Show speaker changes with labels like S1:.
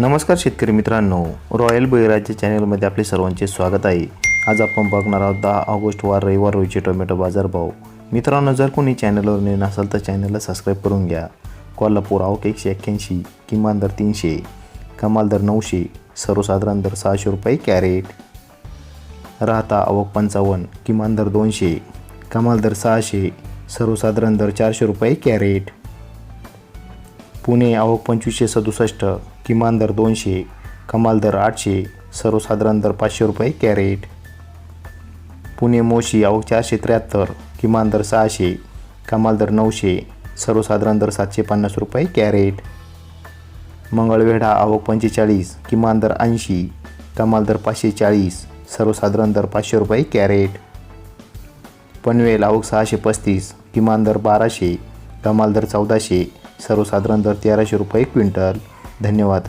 S1: नमस्कार शेतकरी मित्रांनो. रॉयल बळीराज्य चॅनलमध्ये आपले सर्वांचे स्वागत आहे. आज आपण बघणार आहोत दहा ऑगस्ट वार रविवार रोजचे टोमॅटो बाजारभाव मित्रांनो जर कोणी चॅनलवर नवीन असाल तर चॅनलला सबस्क्राईब करून घ्या. कोल्हापूर आवक एकशे एक्क्याऐंशी किमान दर तीनशे कमाल दर नऊशे सर्वसाधारण दर सहाशे रुपये कॅरेट. राहता आवक पंचावन्न किमान दर दोनशे कमाल दर सहाशे सर्वसाधारण दर चारशे रुपये कॅरेट. पुणे आवक पंचवीसशे सदुसष्ट किमान दर दोनशे कमाल दर आठशे सर्वसाधारण दर पाचशे रुपये कॅरेट. पुणे मोशी आवक चारशे त्र्याहत्तर किमान दर सहाशे कमाल दर नऊशे सर्वसाधारण दर सातशे पन्नास रुपये कॅरेट. मंगळवेढा आवक पंचेचाळीस किमान दर ऐंशी कमाल दर पाचशे चाळीस सर्वसाधारण दर पाचशे रुपये कॅरेट. पनवेल आवक सहाशे पस्तीस किमान दर बाराशे कमाल दर चौदाशे सर्वसाधारण दर तेराशे रुपये क्विंटल. धन्यवाद.